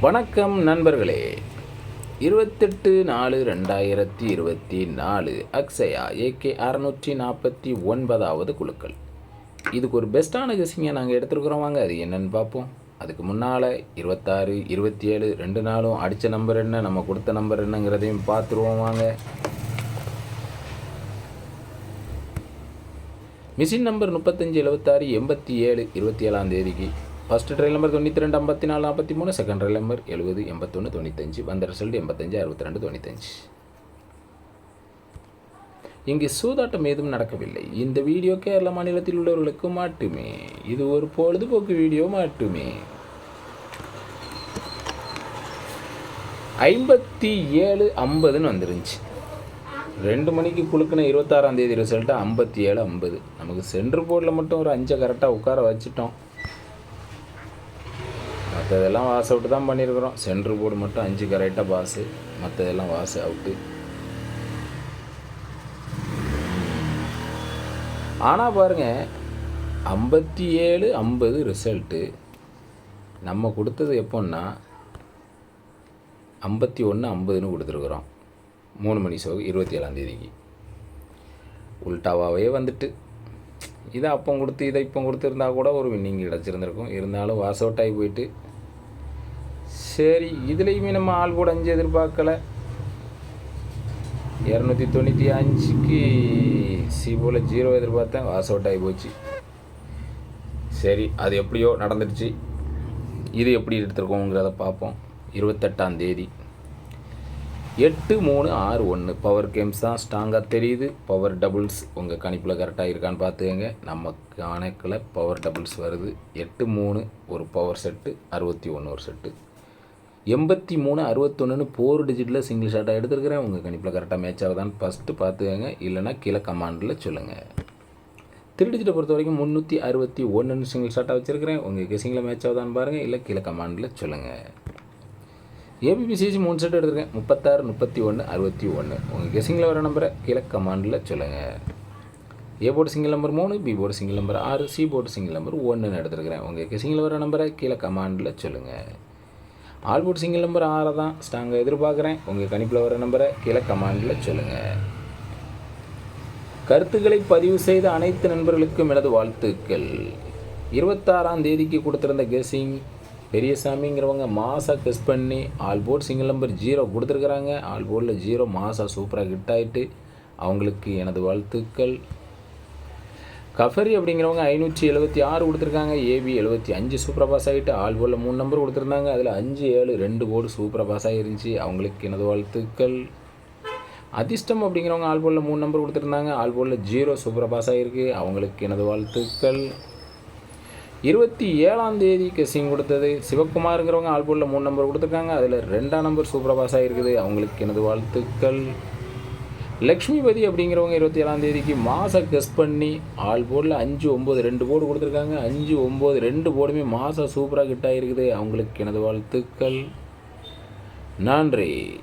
வணக்கம் நண்பர்களே. இருபத்தெட்டு நாலு ரெண்டாயிரத்தி இருபத்தி நாலு அக்ஸயா ஏகே அறநூற்றி நாற்பத்தி ஒன்பதாவது குழுக்கள். இதுக்கு ஒரு பெஸ்ட்டான கெஸிங்கை நாங்கள் எடுத்துருக்குறோம். வாங்க அது என்னன்னு பார்ப்போம். அதுக்கு முன்னால் இருபத்தாறு இருபத்தி ஏழு ரெண்டு நாளும் அடித்த நம்பர் என்ன நம்ம கொடுத்த நம்பர் என்னங்கிறதையும் பார்த்துருவோம். வாங்க. மிஷின் நம்பர் முப்பத்தஞ்சு எழுபத்தாறு எண்பத்தி ஏழு இருபத்தி ஏழாம் தேதிக்கு ஃபஸ்ட்டு ட்ரைல் நம்பர் தொண்ணூற்றி ரெண்டு ஐம்பத்தி நாலு நாற்பத்தி மூணு. செகண்ட் ட்ரைல் நம்பர் எழுபது எண்பத்தொன்று தொண்ணூத்தஞ்சு வந்த ரிசல்ட் எண்பத்தஞ்சு அறுபத்தி ரெண்டு தொண்ணூத்தஞ்சு. இங்கு சூதாட்டம் ஏதும் நடக்கவில்லை. இந்த வீடியோ கேரள மாநிலத்தில் உள்ளவர்களுக்கு மட்டுமே. இது ஒரு பொழுதுபோக்கு வீடியோ மாட்டுமே. ஐம்பத்தி ஏழு ஐம்பதுன்னு வந்துருந்துச்சு. ரெண்டு மணிக்கு குழுக்கின இருபத்தாறாம் தேதி ரிசல்ட்டு ஐம்பத்தி ஏழு ஐம்பது. நமக்கு சென்ட்ரு போர்டில் மட்டும் ஒரு அஞ்சை கரெக்டாக உட்கார வச்சுட்டோம். மற்றதெல்லாம் வாஸ் அவுட்டு தான் பண்ணியிருக்கிறோம். சென்ட்ரு போர்டு மட்டும் அஞ்சு கரெக்டாக பாஸு மற்றதெல்லாம் வாஸ் அவுட்டு. ஆனால் பாருங்கள் ஐம்பத்தி ஏழு ஐம்பது ரிசல்ட்டு நம்ம கொடுத்தது எப்போன்னா ஐம்பத்தி ஒன்று ஐம்பதுன்னு கொடுத்துருக்குறோம். மூணு மணி ஷோ இருபத்தி ஏழாந்தேதிக்கு உல்டாவாகவே வந்துட்டு. இதை அப்போ கொடுத்து இதை இப்போ கொடுத்துருந்தா கூட ஒரு வின்னிங் கிடச்சிருந்துருக்கும். இருந்தாலும் வாஸ் அவுட் ஆகி போயிட்டு சரி இதுலேயுமே நம்ம ஆள் கூட அஞ்சு எதிர்பார்க்கல. இரநூத்தி தொண்ணூற்றி அஞ்சுக்கு சி ஜீரோ எதிர்பார்த்தேன் வாஸ் அவுட் ஆகி போச்சு. சரி அது எப்படியோ நடந்துடுச்சு. இது எப்படி எடுத்துருக்கோங்கிறத பார்ப்போம். இருபத்தெட்டாம் தேதி. எட்டு மூணு ஆறு ஒன்று பவர் கேம்ஸ் தான் ஸ்ட்ராங்காக தெரியுது. பவர் டபுள்ஸ் உங்கள் கணிப்பில் கரெக்டாக இருக்கான்னு பார்த்துக்கங்க. நம்ம கணக்கில் பவர் டபுள்ஸ் வருது. எட்டு மூணு ஒரு பவர் செட்டு அறுபத்தி ஒன்று ஒரு செட்டு எண்பத்தி மூணு அறுபத்தொன்றுன்னு ஃபோர் டிஜிட்டில் சிங்கிள் ஷாட்டாக எடுத்துருக்கிறேன். உங்கள் கணிப்பில் கரெக்டாக மேட்ச் ஆகுதான்னு ஃபஸ்ட்டு பார்த்துக்கங்க. இல்லைனா கீழே கமாண்டில் சொல்லுங்கள் த்ரீ டிஜிட்டை பொறுத்த வரைக்கும் முந்நூற்றி அறுபத்தி ஒன்றுன்னு சிங்கிள் ஷாட்டாக வச்சுருக்கிறேன். உங்கள் கெசிங்கில் மேட்ச் ஆகுதான்னு பாருங்கள் இல்லை கீழே கமாண்டில் சொல்லுங்கள் ஏபிபிசிசி மூணு செட் எடுத்துருக்கேன். முப்பத்தாறு முப்பத்தி ஒன்று அறுபத்தி ஒன்று உங்கள் கெசிங்கில் வர நம்பரை கீழே கமாண்டில் சொல்லுங்கள் ஏ போர்டு சிங்கிள் நம்பர் மூணு பி போர்டு சிங்கிள் நம்பர் ஆறு சி போர்டு சிங்கிள் நம்பர் ஒன்றுன்னு எடுத்துருக்கிறேன். உங்கள் கெசிங்கில் வர நம்பரை கீழே கமாண்டில் சொல்லுங்கள் ஆல்போர்ட் சிங்கிள் நம்பர் ஆறை தான் ஸ்ட்ராங்காக எதிர்பார்க்குறேன். உங்கள் கணிப்பில் வர நம்பரை கீழே கமாண்டில் சொல்லுங்கள் கருத்துக்களை பதிவு செய்த அனைத்து நண்பர்களுக்கும் எனது வாழ்த்துக்கள். இருபத்தாறாம் தேதிக்கு கொடுத்துருந்த கெஸிங் பெரியசாமிங்கிறவங்க மாசாக கெஸ் பண்ணி all board single number zero கொடுத்துருக்குறாங்க. ஆல் போர்டில் ஜீரோ மாசாக சூப்பராக ஹிட் ஆகிட்டு அவங்களுக்கு எனது வாழ்த்துக்கள். கஃபரி அப்படிங்கிறவங்க ஐநூற்றி எழுபத்தி ஆறு கொடுத்துருக்காங்க. ஏபி எழுபத்தி அஞ்சு சூப்பராக பாஸ் ஆகிட்டு ஆல் போர்டில் மூணு நம்பர் கொடுத்துருந்தாங்க. அதில் அஞ்சு ஏழு ரெண்டு போர்டு சூப்பராக பாஸ் ஆகிருந்துச்சி அவங்களுக்கு எனது வாழ்த்துக்கள். அதிர்ஷ்டம் அப்படிங்கிறவங்க ஆல் போலில் மூணு நம்பர் கொடுத்துருந்தாங்க. ஆல் போலில் ஜீரோ சூப்பராக பாஸ் ஆகிருக்கு அவங்களுக்கு எனது வாழ்த்துக்கள். இருபத்தி ஏழாம் தேதி கெஸ்ஸிங் கொடுத்தது. சிவகுமாருங்கிறவங்க ஆல்போர்டில் மூணு நம்பர் கொடுத்துருக்காங்க. அதில் ரெண்டாம் நம்பர் சூப்பராக பாஸ் ஆகிருக்குது அவங்களுக்கு எனது வாழ்த்துக்கள். லக்ஷ்மிபதி அப்படிங்கிறவங்க இருபத்தி ஏழாம் தேதிக்கு மாதம் கெஸ் பண்ணி ஆள் போர்டில் அஞ்சு ஒம்பது ரெண்டு போர்டு கொடுத்துருக்காங்க. அஞ்சு ஒம்பது ரெண்டு போர்டுமே மாதம் சூப்பராக கிட்ட ஆகிருக்குது அவங்களுக்கு எனது வாழ்த்துக்கள். நன்றி.